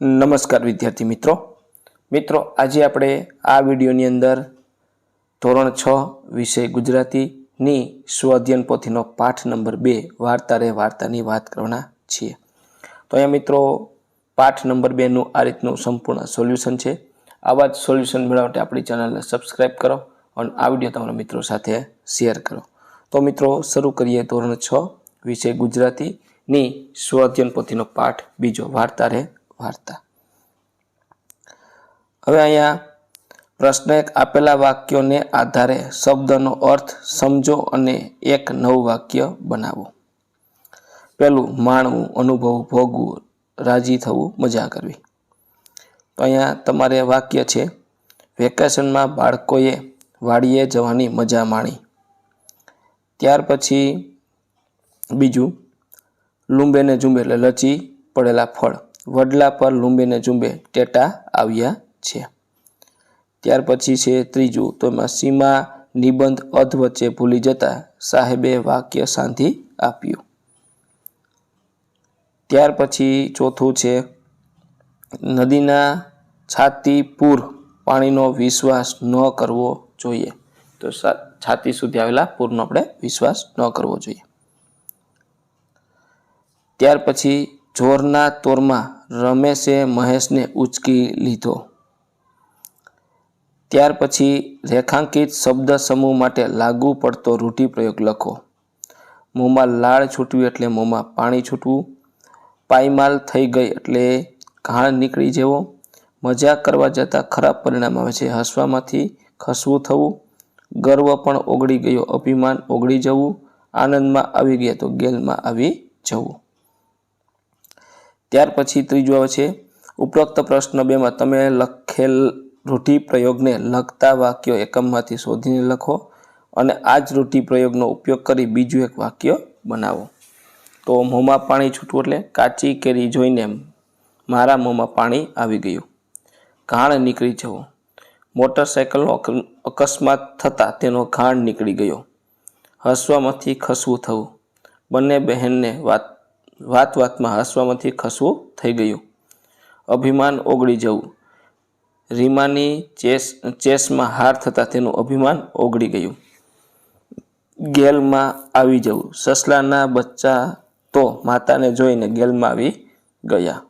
નમસ્કાર વિદ્યાર્થી મિત્રો. મિત્રો, આજે આપણે આ વિડીયોની અંદર ધોરણ છ વિષય ગુજરાતીની સ્વઅધ્યયન પોથીનો પાઠ નંબર બે, વાર્તા રે વાર્તાની વાત કરવાના છીએ. તો અહીંયા મિત્રો, પાઠ નંબર બેનું આ રીતનું સંપૂર્ણ સોલ્યુશન છે. આવા જ સોલ્યુશન મેળવવા માટે આપણી ચેનલને સબસ્ક્રાઈબ કરો અને આ વીડિયો તમારા મિત્રો સાથે શેર કરો. તો મિત્રો, શરૂ કરીએ ધોરણ છ વિષય ગુજરાતીની સ્વઅધ્યયન પોથીનો પાઠ, બીજો વાર્તા રે વાર્તા. હવે અહીંયા પ્રશ્ન એક આપેલા વાક્યોને આધારે શબ્દનો અર્થ સમજો અને એક નવું વાક્ય બનાવો. પહેલું, માણવું, અનુભવ, ભોગવું, રાજી થવું, મજા કરવી. તો અહીંયા તમારે વાક્ય છે, વેકેશનમાં બાળકોએ વાડીએ જવાની મજા માણી. ત્યાર પછી બીજું, લુંબેને ઝુંબે એટલે લચી પડેલા ફળ. વડલા પર લુંબેને ઝુંબે ટેટા આવ્યા છે. ત્યાર પછી છે ત્રીજું. તો એમાં સીમા નિબંધ અધ વચ્ચે ભૂલી જતા સાહેબે વાક્ય શાંતિ આપ્યું. ત્યાર પછી ચોથું છે, નદીના છાતી પૂર પાણીનો વિશ્વાસ ન કરવો જોઈએ. તો છાતી સુધી આવેલા પૂરનો આપણે વિશ્વાસ ન કરવો જોઈએ. ત્યાર પછી જોરના તોરમાં રમેશે મહેશને ઉચકી લીધો. ત્યાર પછી રેખાંકિત શબ્દ સમૂહ માટે લાગુ પડતો રૂઢિપ્રયોગ લખો. મોંમાં લાળ છૂટવી એટલે મોંમાં પાણી છૂટવું. પાયમાલ થઈ ગઈ એટલે ઘાણ નીકળી જવો. મજાક કરવા જતાં ખરાબ પરિણામ આવે છે. હસવામાંથી ખસવું થવું. ગર્વ પણ ઓગળી ગયો. અભિમાન ઓગળી જવું. આનંદમાં આવી ગયા તો ગેલમાં આવી જવું. ત્યાર પછી ત્રીજો આવે છે ઉપરોક્ત પ્રશ્ન બેમાં તમે લખેલ રૂઢિપ્રયોગને લગતા વાક્યો એકમમાંથી શોધીને લખો અને આ જ રૂઢિપ્રયોગનો ઉપયોગ કરી બીજું એક વાક્ય બનાવો. તો મોંમાં પાણી છૂટવું એટલે કાચી કેરી જોઈને મારા મોંમાં પાણી આવી ગયું. ઘાણ નીકળી જવો. મોટરસાયકલનો અકસ્માત થતાં તેનો ઘાણ નીકળી ગયો. હસવામાંથી ખસવું થવું. બંને બહેનને વાત વાત વાતમાં હસવામાંથી ખસવું થઈ ગયું. અભિમાન ઓગળી જવું. રીમાની ચેસ, ચેસમાં હાર થતાં તેનું અભિમાન ઓગળી ગયું. ગેલમાં આવી જવું. સસલાના બચ્ચા તો માતાને જોઈને ગેલમાં આવી ગયા.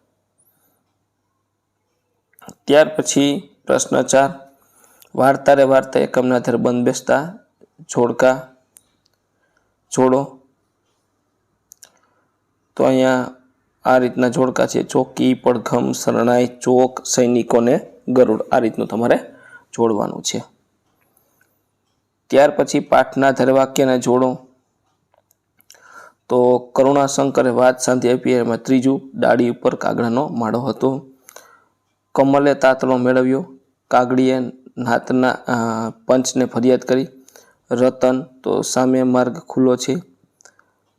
ત્યાર પછી પ્રશ્ન ચાર. વાર્તા રે વાર્તા એકમના ધર બંધ બેસતા જોડકા જોડો તો અહીંયા આ રીતના જોડકા છે. ચોકી, પડઘમ, શરણાઈ, ચોક, સૈનિકોને ગરુડ આ રીતનું તમારે જોડવાનું છે. ત્યાર પછી પાઠના ધરવાક્યને વાક્યને જોડો. તો કરુણાશંકરે વાત સાંધી આપી, એમાં ત્રીજું ડાળી ઉપર કાગડાનો માળો હતો. કમલે તાતણો મેળવ્યો. કાગડીએ નાતના પંચને ફરિયાદ કરી. રતન, તો સામે માર્ગ ખુલ્લો છે.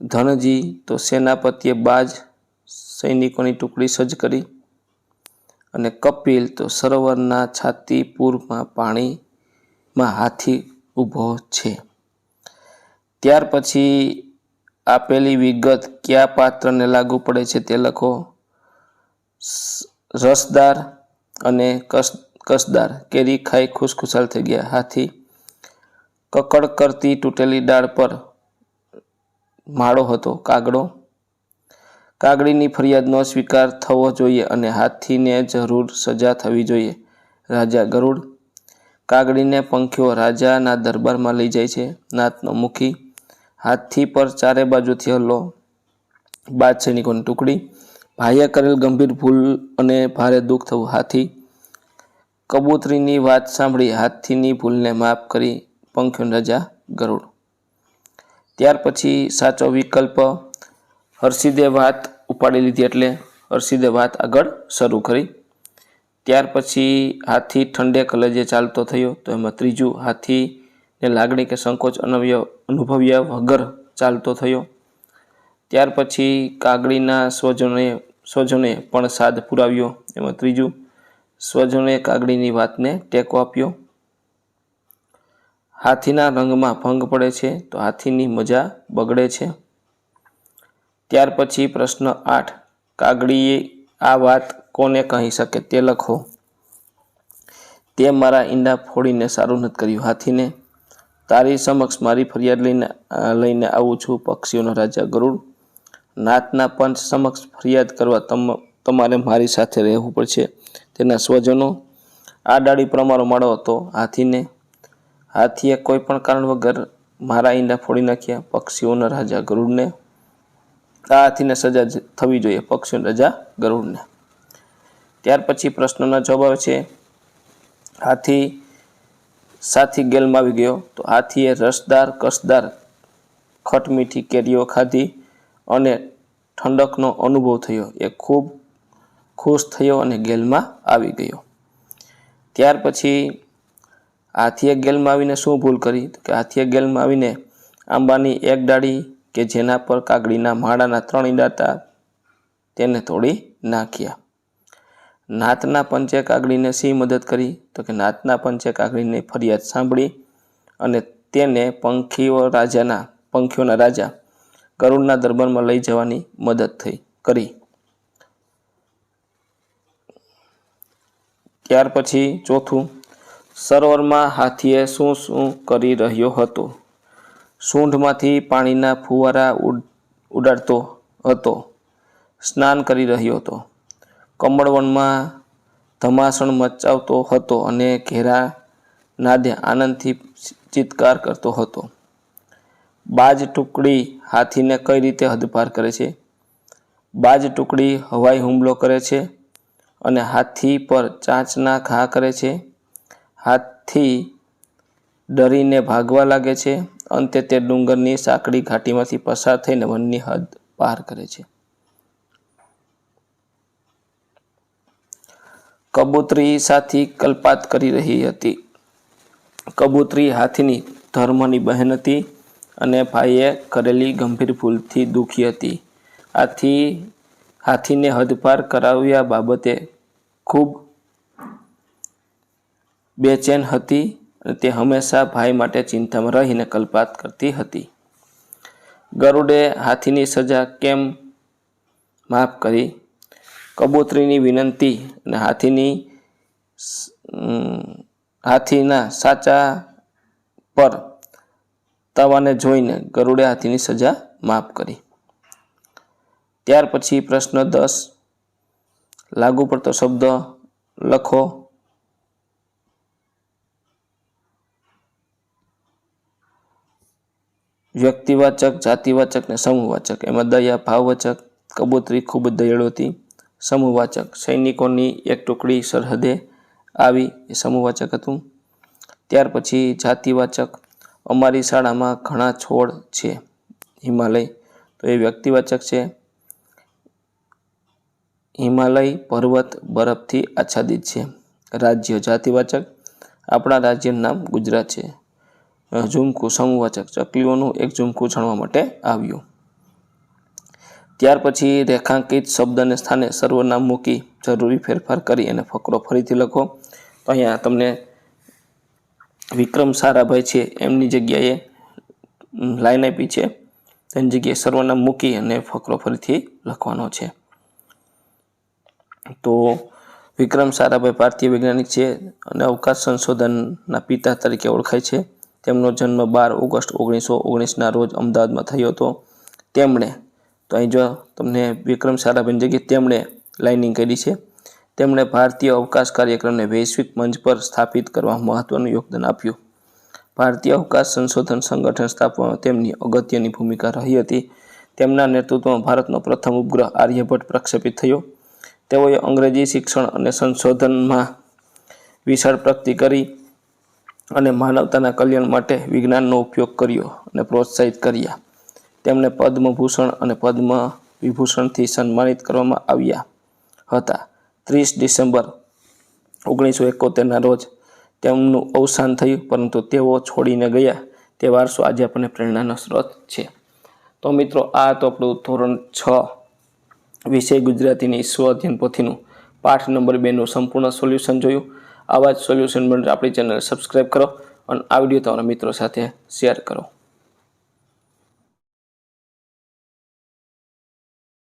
ધનજી તો સેનાપતિએ બાજ સૈનિકોની ટુકડી સજ્જ કરી અને કપિલ તો સરોવરના છાતી પૂરમાં પાણીમાં હાથી ઊભો છે. ત્યાર પછી આપેલી વિગત કયા પાત્રને લાગુ પડે છે તે લખો. રસદાર અને કસ, કસદાર કેરી ખાઈ ખુશખુશાલ થઈ ગયા. હાથી કકડ કરતી તૂટેલી ડાળ પર માળો હતો, કાગડો. કાગડીની ફરિયાદનો સ્વીકાર થવો જોઈએ અને હાથીને જરૂર સજા થવી જોઈએ. રાજા ગરુડ કાગડીને પંખીઓ રાજાના દરબારમાં લઈ જાય છે. નાતનો મુખી હાથી પર ચારે બાજુથી હલ્લો. બાદ સૈનિકોની ટુકડી. ભાઈએ કરેલ ગંભીર ભૂલ અને ભારે દુઃખ થવું. હાથી કબૂતરીની વાત સાંભળી હાથીની ભૂલને માફ કરી પંખીઓની રજા ગરુડ ત્યાર પછી સાચો વિકલ્પ હર્ષિદે વાત ઉપાડી લીધી એટલે હર્ષિદે વાત આગળ શરૂ કરી. ત્યાર પછી હાથી ઠંડે કલેજે ચાલતો થયો તો એમાં ત્રીજું હાથીને લાગણી કે સંકોચ અનવ્ય અનુભવ્યા વગર ચાલતો થયો. ત્યાર પછી કાગડીના સ્વજને સ્વજને પણ સાદ પુરાવ્યો. એમાં ત્રીજું સ્વજને કાગડીની વાતને ટેકો આપ્યો. હાથીના રંગમાં ભંગ પડે છે તો હાથીની મજા બગડે છે. ત્યાર પછી પ્રશ્ન આઠ, કાગડીએ આ વાત કોને કહી શકે તે લખો. તે મારા ઈંડા ફોડીને સારું નથી કર્યું. હાથીને, તારી સમક્ષ મારી ફરિયાદ લઈને લઈને આવું છું પક્ષીઓનો રાજા ગરુડ. નાતના પંચ સમક્ષ ફરિયાદ કરવા તમ, તમારે મારી સાથે રહેવું પડશે. તેના સ્વજનો, આ ડાળી પ્રમાણો માળો હતો. હાથીને હાથીએ કોઈ પણ કારણ વગર મારા ઈંડા ફોડી નાખ્યા. પક્ષીઓના રાજા ગરુડને, આ હાથીને સજા થવી જોઈએ, પક્ષીઓના રાજા ગરુડને. ત્યાર પછી પ્રશ્નના જવાબ આવે છે, હાથી સાથી ગેલમાં આવી ગયો. તો હાથીએ રસદાર, કસદાર ખટમીઠી કેરીઓ ખાધી અને ઠંડકનો અનુભવ થયો. એ ખૂબ ખુશ થયો અને ગેલમાં આવી ગયો. ત્યાર પછી હાથીએ ગેલમાં આવીને શું ભૂલ કરી? કે હાથીએ ગેલમાં આવીને આંબાની એક ડાળી કે જેના પર કાગડીના માળાના ત્રણ ઈંડા હતા, તેને તોડી નાખ્યા. નાતના પંચે કાગડીને સિંહ મદદ કરી? તો કે નાતના પંચે કાગડીની ફરિયાદ સાંભળી અને તેને પંખીઓ રાજાના, પંખીઓના રાજા કરુણના દરબારમાં લઈ જવાની મદદ થઈ, કરી. ત્યાર પછી ચોથું સરોવરમાં હાથીએ શું શું કરી રહ્યો હતો? સૂંઢમાંથી પાણીના ફુવારા ઉડ- ઉડાડતો હતો. સ્નાન કરી રહ્યો હતો. કમળવનમાં ધમાસણ મચાવતો હતો અને ઘેરા નાદે આનંદથી ચિત્કાર કરતો હતો. બાજ ટુકડી હાથીને કઈ રીતે હદપાર કરે છે? બાજ ટુકડી હવાઈ હુમલો કરે છે અને હાથી પર ચાંચના ઘા કરે છે? હાથી ડરીને ભાગવા લાગે છે અંતે તે ડુંગરની સાંકડી ઘાટીમાંથી પસાર થઈને વનની હદ પાર કરે છે. કબૂતરી સાથી કલ્પાત કરી રહી હતી. કબૂતરી હાથીની ધર્મની બહેન હતી અને ભાઈએ કરેલી ગંભીર ભૂલથી દુઃખી હતી. આથી હાથીને હદપાર કરાવ્યા બાબતે ખૂબ બેચેન હતી અને તે હંમેશા ભાઈ માટે ચિંતામાં રહીને કલ્પાત કરતી હતી. ગરુડે હાથીની સજા કેમ માફ કરી? કબૂતરીની વિનંતી અને હાથીની હાથીના સાચા પર તવાને જોઈને ગરુડે હાથીની સજા માફ કરી. ત્યાર પછી પ્રશ્ન દસ લાગુ પડતો શબ્દ લખો. વ્યક્તિવાચક, જાતિવાચક ને સમૂહવાચક એમાં દયા, ભાવવાચક, કબૂતરી ખૂબ જ દયાળુ હતી સમૂહવાચક સૈનિકોની એક ટુકડી સરહદે આવી એ સમૂહવાચક હતું. ત્યાર પછી જાતિવાચક અમારી શાળામાં ઘણા છોડ છે, હિમાલય. તો એ વ્યક્તિવાચક છે. હિમાલય પર્વત બરફથી આચ્છાદિત છે. રાજ્ય જાતિવાચક. આપણા રાજ્યનું નામ ગુજરાત છે. ઝુમકું સમૂહવાચક ચકલીઓનું એક ઝુમકું જાણવા માટે આવ્યું. ત્યાર પછી રેખાંકિત શબ્દને સ્થાને સર્વનામ મૂકી જરૂરી ફેરફાર કરી અને ફકરો ફરીથી લખો. તો અહીંયા તમને વિક્રમ સારાભાઈ છે, એમની જગ્યાએ લાઈન આપી છે. તેની જગ્યાએ સર્વનામ મૂકી અને ફકરો ફરીથી લખવાનો છે. તો વિક્રમ સારાભાઈ ભારતીય વૈજ્ઞાનિક છે અને અવકાશ સંશોધનના પિતા તરીકે ઓળખાય છે. તેમનો જન્મ બાર ઓગસ્ટ ઓગણીસો ઓગણીસના રોજ અમદાવાદમાં થયો હતો. તેમણે, તો અહીં જો તમને વિક્રમ સારાભાઈની જગ્યાએ તેમણે લાઇનિંગ કરી છે, તેમણે ભારતીય અવકાશ કાર્યક્રમને વૈશ્વિક મંચ પર સ્થાપિત કરવામાં મહત્વનું યોગદાન આપ્યું. ભારતીય અવકાશ સંશોધન સંગઠન સ્થાપવામાં તેમની અગત્યની ભૂમિકા રહી હતી. તેમના નેતૃત્વમાં ભારતનો પ્રથમ ઉપગ્રહ આર્યભટ્ટ પ્રક્ષેપિત થયો. તેઓએ અંગ્રેજી શિક્ષણ અને સંશોધનમાં વિશાળ પ્રગતિ કરી. અને માનવતાના કલ્યાણ માટે વિજ્ઞાનનો ઉપયોગ કર્યો અને પ્રોત્સાહિત કર્યા. તેમને પદ્મભૂષણ અને પદ્મ વિભૂષણથી સન્માનિત કરવામાં આવ્યા હતા. ત્રીસ ડિસેમ્બર ઓગણીસો એકોતેરના રોજ તેમનું અવસાન થયું, પરંતુ તેઓ છોડીને ગયા. તે વારસો આજે આપણને પ્રેરણાનો સ્ત્રોત છે. તો મિત્રો, આ તો આપણું ધોરણ છ વિષય ગુજરાતીની સ્વ અધ્યયન પોથીનું. પાઠ નંબર બેનું સંપૂર્ણ સોલ્યુશન જોયું. આવા જ સોલ્યુશન માટે આપણી ચેનલ સબસ્ક્રાઈબ કરો અને આ વીડિયો તમારા મિત્રો સાથે શેર કરો.